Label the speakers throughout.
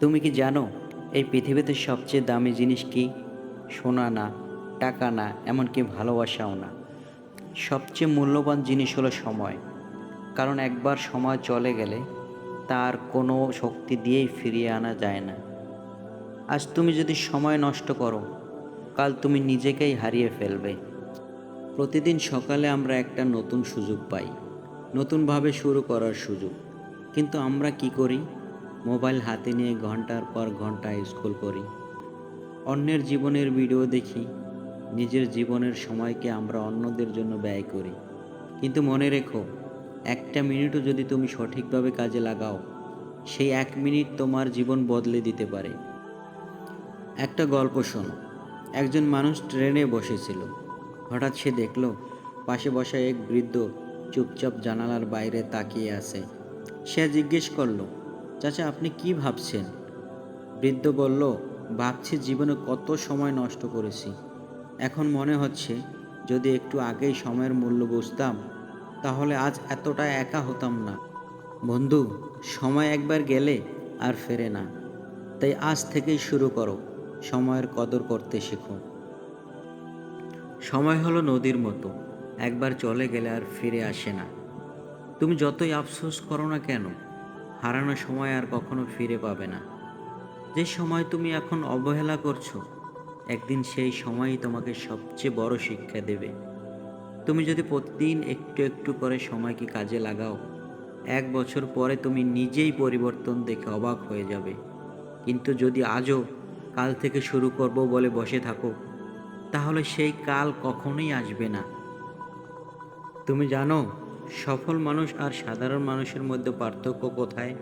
Speaker 1: তুমি কি জানো, এই পৃথিবীতে সবচেয়ে দামি জিনিস কি? সোনা না, টাকা না, এমনকি ভালোবাসাও না। সবচেয়ে মূল্যবান জিনিস হলো সময়। কারণ একবার সময় চলে গেলে তার কোনো শক্তি দিয়েই ফিরিয়ে আনা যায় না। আজ তুমি যদি সময় নষ্ট করো, কাল তুমি নিজেকেই হারিয়ে ফেলবে। প্রতিদিন সকালে আমরা একটা নতুন সুযোগ পাই। নতুনভাবে শুরু করার সুযোগ। কিন্তু আমরা কি করি? মোবাইল হাতে নিয়ে ঘণ্টার পর ঘণ্টা স্কুল করি। অন্যের জীবনের ভিডিও দেখি, নিজের জীবনের সময়কে আমরা অন্যদের জন্য ব্যয় করি। কিন্তু মনে রেখো, একটা মিনিটও যদি তুমি সঠিকভাবে কাজে লাগাও, সেই এক মিনিট তোমার জীবন বদলে দিতে পারে। একটা গল্প শোনো। একজন মানুষ ট্রেনে বসেছিল। হঠাৎ সে দেখল, পাশে বসা এক বৃদ্ধ চুপচাপ জানালার বাইরে তাকিয়ে আছে। সে জিজ্ঞেস করল চাচা, আপনি কি ভাবছেন? বৃদ্ধ বলল, ভাবছি জীবনে কত সময় নষ্ট করেছি। এখন মনে হচ্ছে, যদি একটু আগেই সময়ের মূল্য বুঝতাম, তাহলে আজ এতটা একা হতাম না। বন্ধু, সময় একবার গেলে আর ফেরে না। তাই আজ থেকেই শুরু করো, সময়ের কদর করতে শেখো। সময় হলো নদীর মতো, একবার চলে গেলে আর ফিরে আসে না। তুমি যতই আফসোস করো না কেন হারানো সময় আর কখনো ফিরে পাবে না। যে সময় তুমি এখন অবহেলা করছ, একদিন সেই সময়ই তোমাকে সবচেয়ে বড় শিক্ষা দেবে। তুমি যদি প্রতিদিন একটু একটু করে সময়কে কাজে লাগাও, এক বছর পরে তুমি নিজেই পরিবর্তন দেখে অবাক হয়ে যাবে। কিন্তু যদি আজও কাল থেকে শুরু করব বলে বসে থাকো, তাহলে সেই কাল কখনোই আসবে না। তুমি জানো সফল মানুষ আর সাধারণ মানুষের মধ্যে পার্থক্য কোথায়?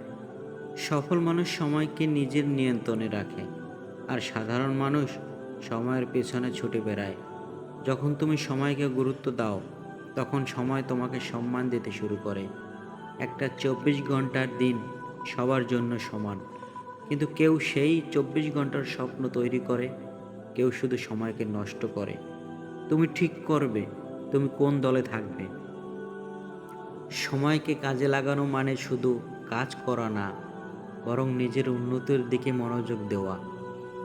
Speaker 1: সফল মানুষ সময়কে নিজের নিয়ন্ত্রণে রাখে আর সাধারণ মানুষ সময়ের পেছনে ছুটে বেড়ায়। যখন তুমি সময়কে গুরুত্ব দাও, তখন সময় তোমাকে সম্মান দিতে শুরু করে। একটা চব্বিশ ঘণ্টার দিন সবার জন্য সমান। কিন্তু কেউ সেই চব্বিশ ঘণ্টার স্বপ্ন তৈরি করে, কেউ শুধু সময়কে নষ্ট করে। তুমি ঠিক করবে, তুমি কোন দলে থাকবে? সময়কে কাজে লাগানো মানে শুধু কাজ করা না, বরং নিজের উন্নতির দিকে মনোযোগ দেওয়া।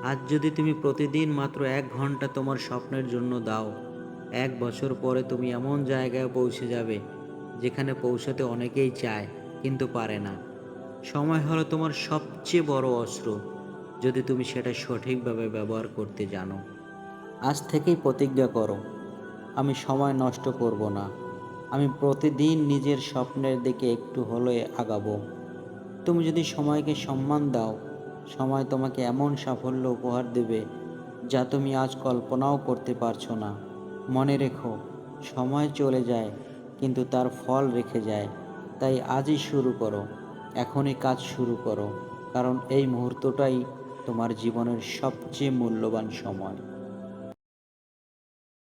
Speaker 1: আজ যদি তুমি প্রতিদিন মাত্র এক ঘণ্টা তোমার স্বপ্নের জন্য দাও, এক বছর পরে তুমি এমন জায়গায় পৌঁছে যাবে, যেখানে পৌঁছাতে অনেকেই চায়, কিন্তু পারে না। সময় হলো তোমার সবচেয়ে বড় অস্ত্র, যদি তুমি সেটা সঠিকভাবে ব্যবহার করতে জানো। আজ থেকেই প্রতিজ্ঞা করো, আমি সময় নষ্ট করব না। আমি প্রতিদিন নিজের স্বপ্নের দিকে একটু হলে আগাবো। তুমি যদি সময়কে সম্মান দাও, সময় তোমাকে এমন সাফল্য উপহার দেবে যা তুমি আজ কল্পনাও করতে পারছ না। মনে রেখো, সময় চলে যায়, কিন্তু তার ফল রেখে যায়। তাই আজই শুরু করো, এখনই কাজ শুরু করো, কারণ এই মুহূর্তটাই তোমার জীবনের সবচেয়ে মূল্যবান সময়।